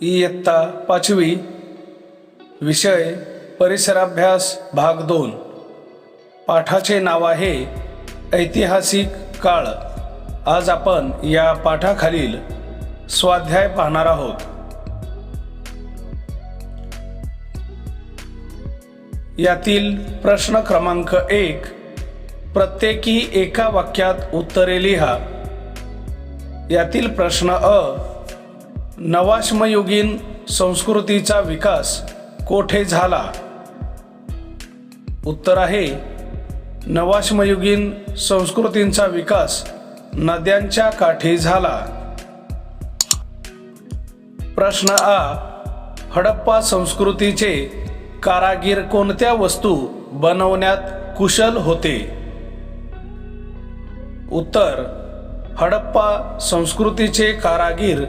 इयत्ता पाचवी विषय परिसराभ्यास भाग दोन. पाठाचे नाव आहे ऐतिहासिक काळ. आज आपण या पाठाखालील स्वाध्याय पाहणार आहोत. यातील प्रश्न क्रमांक एक प्रत्येकी एका वाक्यात उत्तरे लिहा. यातील प्रश्न अ नवाश्मयुगीन संस्कृतीचा विकास कोठे झाला? उत्तर आहे नवाश्मयुगीन संस्कृतींचा विकास नद्यांच्या काठी झाला. प्रश्न आ हडप्पा संस्कृतीचे कारागीर कोणत्या वस्तू बनवण्यात कुशल होते? उत्तर हडप्पा संस्कृतीचे कारागीर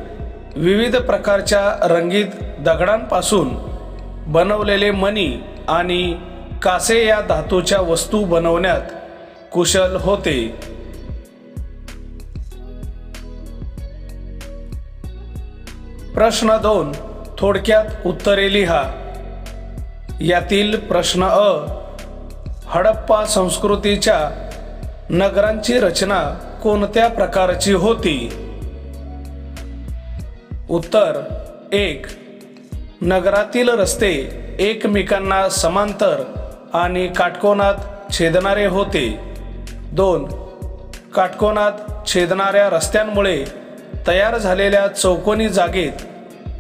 विविध प्रकारच्या रंगीत दगडांपासून बनवलेले मणी आणि कासे या धातूच्या वस्तू बनवण्यात कुशल होते. प्रश्न दोन थोडक्यात उत्तरे लिहा. यातील प्रश्न अ हडप्पा संस्कृतीच्या नगरांची रचना कोणत्या प्रकारची होती? उत्तर एक. नगरातील रस्ते एकमेकांना समांतर आणि काटकोनात छेदणारे होते. दोन. काटकोनात छेदणाऱ्या रस्त्यांमुळे तयार झालेल्या चौकोनी जागेत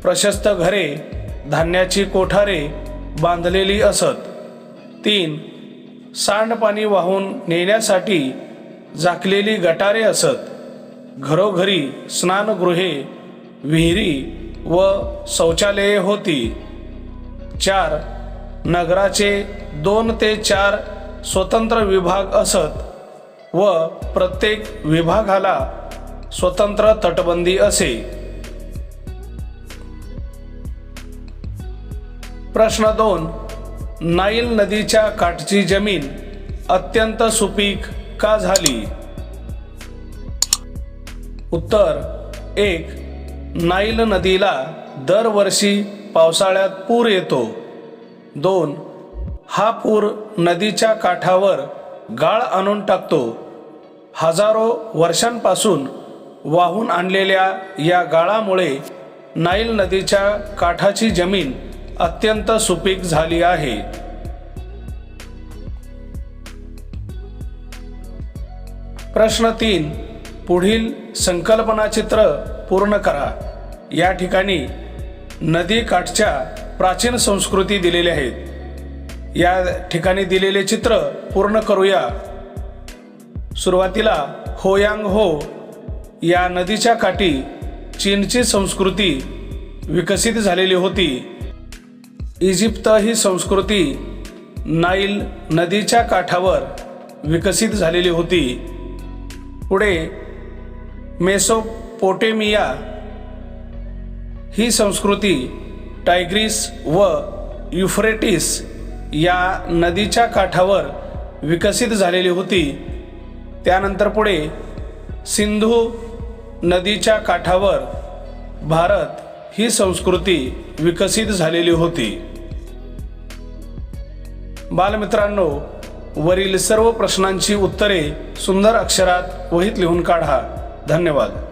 प्रशस्त घरे धान्याची कोठारे बांधलेली असत. तीन. सांडपाणी वाहून नेण्यासाठी झाकलेली गटारे असत. घरोघरी स्नानगृहे विहिरी व शौचालये होती. चार नगराचे दोन ते चार स्वतंत्र विभाग असत व प्रत्येक विभागाला स्वतंत्र तटबंदी असे. प्रश्न दोन नाईल नदीच्या काठची जमीन अत्यंत सुपीक का झाली? उत्तर एक नाईल नदीला दरवर्षी पावसाळ्यात पूर येतो. दोन हा पूर नदीच्या काठावर गाळ आणून टाकतो. हजारो वर्षांपासून वाहून आणलेल्या या गाळामुळे नाईल नदीच्या काठाची जमीन अत्यंत सुपीक झाली आहे. प्रश्न तीन पुढील संकल्पना चित्र पूर्ण करा. या ठिकाणी नदी काठच्या प्राचीन संस्कृती दिलेल्या आहेत. या ठिकाणी दिलेले चित्र पूर्ण करूया. सुरुवातीला होयांग हो या नदीच्या काठी चीनची संस्कृती विकसित झालेली होती. इजिप्त ही संस्कृती नाईल नदीच्या काठावर विकसित झालेली होती. पुढे मेसोपोटेमिया ही संस्कृती टायग्रीस व युफ्रेटिस या नदीच्या काठावर विकसित झालेली होती. त्यानंतर पुढे सिंधू नदीच्या काठावर भारत ही संस्कृती विकसित झालेली होती. बालमित्रांनो वरील सर्व प्रश्नांची उत्तरे सुंदर अक्षरात वहीत लिहून काढा. धन्यवाद.